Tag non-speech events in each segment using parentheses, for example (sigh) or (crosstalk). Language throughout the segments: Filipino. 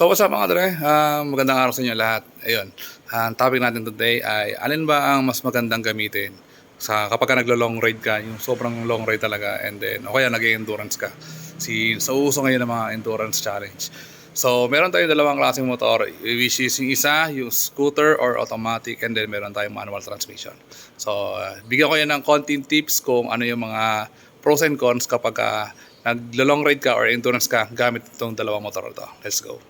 So what's up mga dre? Ah, magandang araw sa inyo lahat. Ayun, ang topic natin today ay alin ba ang mas magandang gamitin sa kapag ka naglo-long ride ka, yung sobrang long ride talaga and then o kaya nag-endurance ka. Si sa uso ngayon ng mga endurance challenge. So meron tayong dalawang klaseng motor which is yung isa, yung scooter or automatic and then meron tayong manual transmission. So ah, bigyan ko yan ng konting tips kung ano yung mga pros and cons kapag ka naglo-long ride ka or endurance ka gamit itong dalawang motor to. Let's go.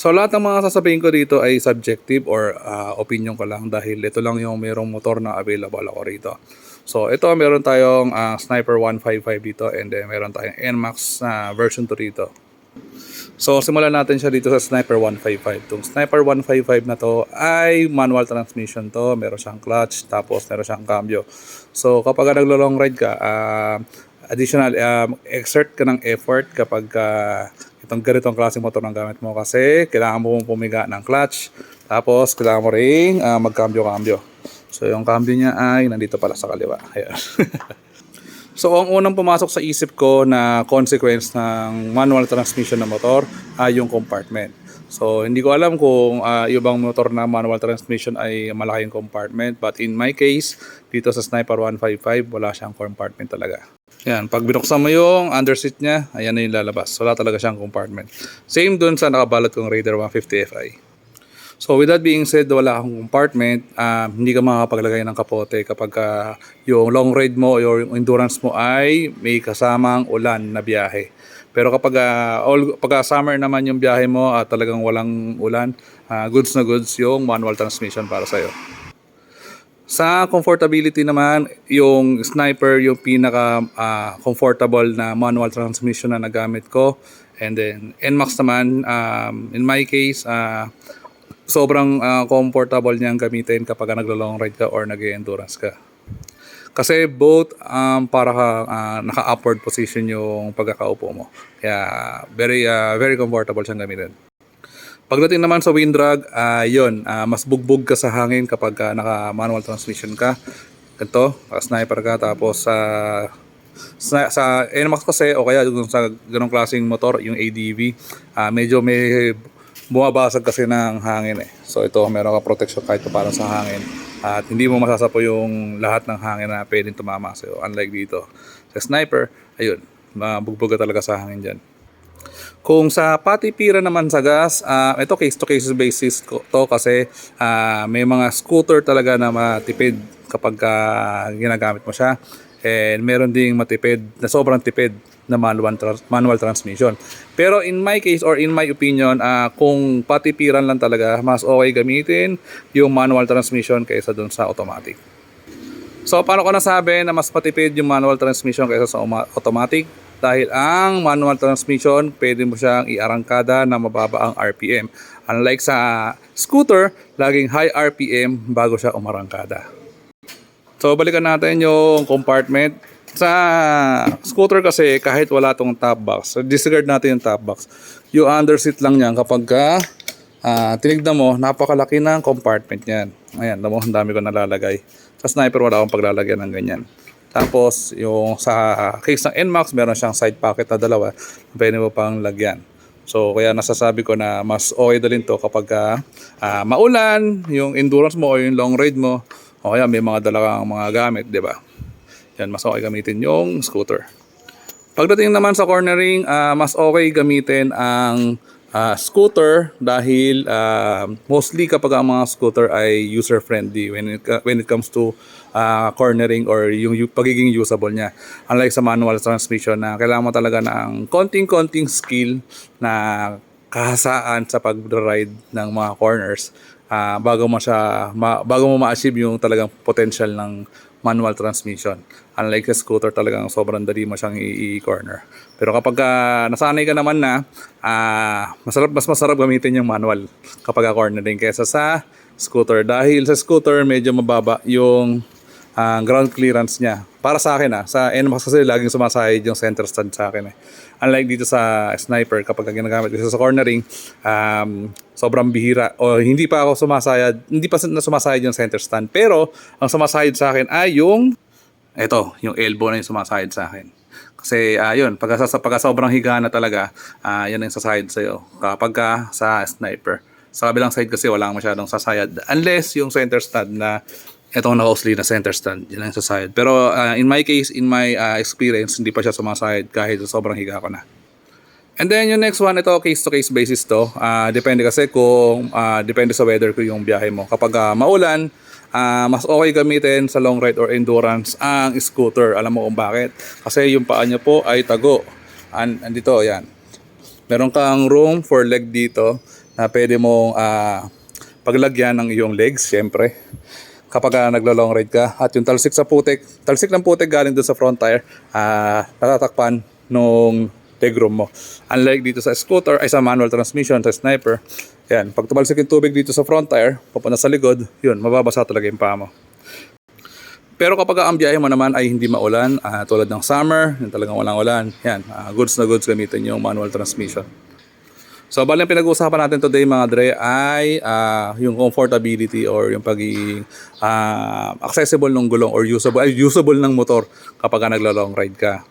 So lahat ng mga sasabihin ko dito ay subjective or ah, opinion ko lang dahil ito lang yung mayroong motor na available ako rito. So ito meron tayong ah, Sniper 155 dito and then meron tayong NMAX na version 2 dito. So simulan natin siya dito sa Sniper 155. Itong Sniper 155 na to ay manual transmission to, meron siyang clutch, tapos meron siyang cambio. So kapag naglo-long ride ka, ah, additional um, exert ka ng effort kapag ah, itong ganitong klaseng motor ng gamit mo kasi kailangan mo pumiga ng clutch tapos kailangan mo ring ah, magkambyo-kambyo. So yung cambio niya ay nandito pala sa kaliwa. Ayan. (laughs) So, ang unang pumasok sa isip ko na consequence ng manual transmission na motor ay yung compartment. So, hindi ko alam kung uh, ibang motor na manual transmission ay malaking compartment. But in my case, dito sa Sniper 155, wala siyang compartment talaga. Yan, pag binuksan mo yung underseat niya, ayan na yung lalabas. Wala talaga siyang compartment. Same dun sa nakabalot kong Raider 150 Fi. So with that being said, wala akong compartment, ah, hindi ka makakapaglagay ng kapote kapag ah, yung long ride mo or yung endurance mo ay may kasamang ulan na biyahe. Pero kapag ah, all, pag ah, summer naman yung biyahe mo at talagang walang ulan, ah, goods na goods yung manual transmission para sa'yo. Sa comfortability naman, yung Sniper yung pinaka ah, comfortable na manual transmission na nagamit ko. And then NMAX naman, um, in my case, ah, sobrang ah, comfortable niyang gamitin kapag naglo-long ride ka or nag-endurance ka. Kasi both um, para ah, naka-upward position yung pagkakaupo mo. Kaya very ah, very comfortable siyang gamitin. Pagdating naman sa wind drag, ah yun, ah, mas bugbog ka sa hangin kapag ah, naka-manual transmission ka. Ganito, sniper ka, tapos sa sa, sa NMAX kasi, o kaya dun sa ganong klaseng motor, yung ADV, ah, medyo may bumabasag kasi ng hangin eh. So ito, meron ka protection kahit pa parang sa hangin. At hindi mo masasapo yung lahat ng hangin na pwedeng tumama sa'yo. Unlike dito. Sa sniper, ayun, mabugbog talaga sa hangin dyan. Kung sa patipira naman sa gas, ah, ito case to case basis ko to kasi ah, may mga scooter talaga na matipid kapag ah, ginagamit mo siya. And meron ding matipid na sobrang tipid na manual, trans- manual transmission. Pero in my case or in my opinion, ah, kung patipiran lang talaga, mas okay gamitin yung manual transmission kaysa dun sa automatic. So, paano ko nasabi na mas patipid yung manual transmission kaysa sa automatic? Dahil ang manual transmission, pwede mo siyang iarangkada na mababa ang RPM. Unlike sa scooter, laging high RPM bago siya umarangkada. So, balikan natin yung compartment. Sa scooter kasi, kahit wala tong top box, disregard natin yung top box. Yung underseat lang niyan kapag ka, ah, tinignan mo, napakalaki ng compartment niyan. Ayan, damo, ang dami ko nalalagay. Sa sniper, wala akong paglalagyan ng ganyan. Tapos, yung sa case ng NMAX, meron siyang side pocket na dalawa. Pwede mo pang lagyan. So, kaya nasasabi ko na mas okay dalhin to kapag ah, maulan, yung endurance mo o yung long ride mo, o kaya may mga dala kang mga gamit, di ba? Yan, mas okay gamitin yung scooter. Pagdating naman sa cornering, ah, mas okay gamitin ang ah, scooter dahil ah, mostly kapag ang mga scooter ay user-friendly when it, when it comes to ah, cornering or yung, pagiging usable niya. Unlike sa manual transmission na kailangan mo talaga ng konting-konting skill na kahasaan sa pag-ride ng mga corners ah, bago mo siya ma- bago mo ma-achieve yung talagang potential ng manual transmission. Unlike sa scooter talagang sobrang dali mo siyang i-corner. Pero kapag ah, nasanay ka naman na, ah, masarap, mas masarap gamitin yung manual kapag cornering kaysa sa scooter. Dahil sa scooter medyo mababa yung ah, ground clearance niya. Para sa akin ah, sa NMAX kasi laging sumasahid yung center stand sa akin eh. Unlike dito sa sniper kapag ginagamit ko sa cornering, um, sobrang bihira o hindi pa ako sumasayad, hindi pa na sumasayad yung center stand. Pero ang sumasayad sa akin ay yung ito, yung elbow na yung sumasayad sa akin. Kasi ah, yun, pagka, sa, pagka sobrang higa na talaga, ah, yan ang sasayad sa'yo. Kapag ka sa sniper. Sa kabilang side kasi wala masyadong sasayad. Unless yung center stand na itong naka-usli na center stand, yun ang sasayad. Pero ah, in my case, in my ah, experience, hindi pa siya sumasayad kahit sobrang higa ko na. And then yung next one, ito case to case basis to. Ah, depende kasi kung ah, depende sa weather ko yung biyahe mo. Kapag ah, maulan, ah, mas okay gamitin sa long ride or endurance ang scooter. Alam mo kung bakit? Kasi yung paa niya po ay tago. An andito, yan. Meron kang room for leg dito na pwede mong ah, paglagyan ng iyong legs, syempre. Kapag ah, naglo-long ride ka. At yung talsik sa putik, talsik ng putik galing doon sa front tire, ah, natatakpan nung legroom mo. Unlike dito sa scooter, ay sa manual transmission, sa sniper, yan, pag tumalsik yung tubig dito sa front tire, papunta sa likod, yun, mababasa talaga yung paa mo. Pero kapag ang biyahe mo naman ay hindi maulan, ah, tulad ng summer, yung talagang walang ulan, yan, ah, goods na goods gamitin yung manual transmission. So, bali ang pinag-uusapan natin today mga Dre ay ah, yung comfortability or yung pagiging ah, accessible ng gulong or usable, ay, usable ng motor kapag ka naglo-long ride ka.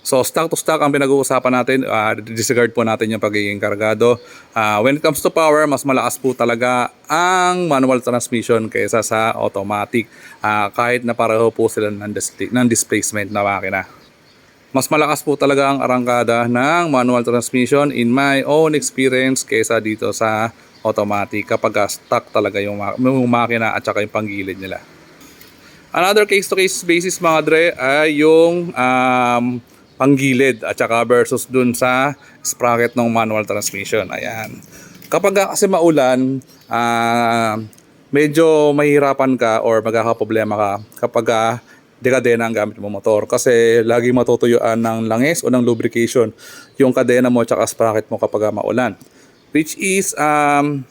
So stock to stock ang pinag-uusapan natin, uh, disregard po natin yung pagiging kargado. Ah, when it comes to power, mas malakas po talaga ang manual transmission kaysa sa automatic. Ah, kahit na pareho po sila ng, dis- ng displacement na makina. Mas malakas po talaga ang arangkada ng manual transmission in my own experience kaysa dito sa automatic kapag stuck talaga yung, yung makina at saka yung panggilid nila. Another case-to-case basis mga dre ay yung um, panggilid at saka versus dun sa sprocket ng manual transmission. Ayan. Kapag ka kasi maulan, ah, medyo mahirapan ka or magkakaproblema ka kapag ka dekadena ang gamit mo motor kasi lagi matutuyuan ng langis o ng lubrication yung kadena mo at saka sprocket mo kapag ka maulan. Which is um,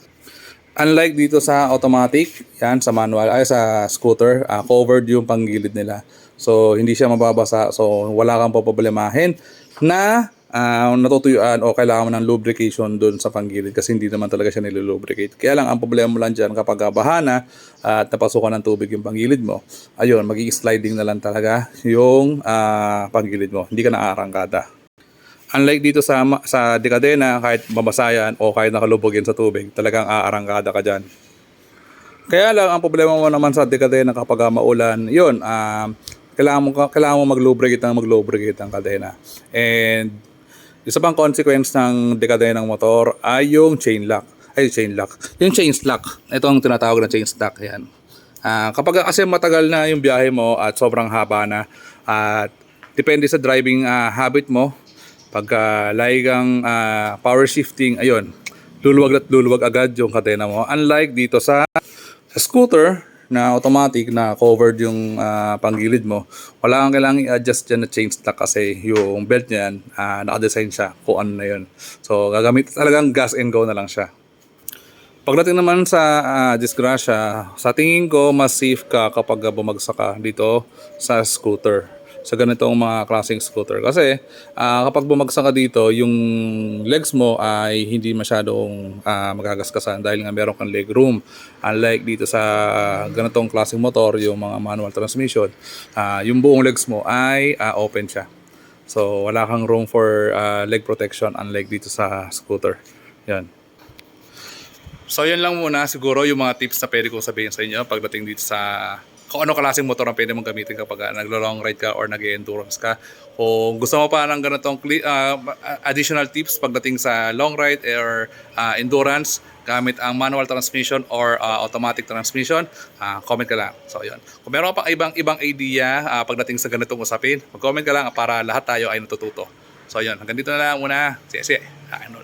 Unlike dito sa automatic, yan sa manual ay sa scooter, ah, covered yung panggilid nila. So hindi siya mababasa. So wala kang poproblemahin na ah, natutuyuan o kailangan mo ng lubrication dun sa panggilid kasi hindi naman talaga siya nilulubricate. Kaya lang ang problema mo lang dyan kapag ah, baha na at napasukan ng tubig yung panggilid mo, ayun, magiging sliding na lang talaga yung ah, panggilid mo. Hindi ka naaarangkada. Unlike dito sa sa dekadena, kahit mabasayan o kahit nakalubogin sa tubig, talagang aarangkada ka dyan. Kaya lang, ang problema mo naman sa dekadena kapag maulan, yun, um, kailangan mo, kailangan mo mag-lubricate ng mag-lubricate ang kadena. And isa pang consequence ng dekadena ng motor ay yung chain lock. Ay, chain lock. Yung chain lock. Ito ang tinatawag na chain lock. Yan. Ah, kapag kasi matagal na yung biyahe mo at sobrang haba na at depende sa driving ah, habit mo, pagka lagi kang ah, power shifting, ayun, luluwag at luluwag agad yung kadena mo. Unlike dito sa, sa scooter na automatic na covered yung ah, panggilid mo, wala kang kailangang i-adjust dyan na chain lock kasi yung belt niyan, ah, nakadesign siya kung ano na yun. So, gagamit talagang gas and go na lang siya. Pagdating naman sa ah, disgrasya, sa tingin ko mas safe ka kapag bumagsak ka dito sa scooter. Sa ganitong mga klaseng scooter. Kasi ah, kapag bumagsak ka dito, yung legs mo ay hindi masyadong ah, magagasgasan dahil nga meron kang leg room. Unlike dito sa ganitong klaseng motor, yung mga manual transmission, ah, yung buong legs mo ay ah, open siya. So wala kang room for ah, leg protection unlike dito sa scooter. Yan. So yun lang muna siguro yung mga tips na pwede kong sabihin sa inyo pagdating dito sa kung ano klaseng motor ang pwede mong gamitin kapag uh, naglo-long ride ka or nag-endurance ka. Kung gusto mo pa ng ganitong ah, additional tips pagdating sa long ride or ah, endurance gamit ang manual transmission or ah, automatic transmission, ah, comment ka lang. So yun. Kung meron pang ibang ibang idea ah, pagdating sa ganitong usapin, mag-comment ka lang para lahat tayo ay natututo. So yun, hanggang dito na lang muna. Sige, sige. Ah, Ano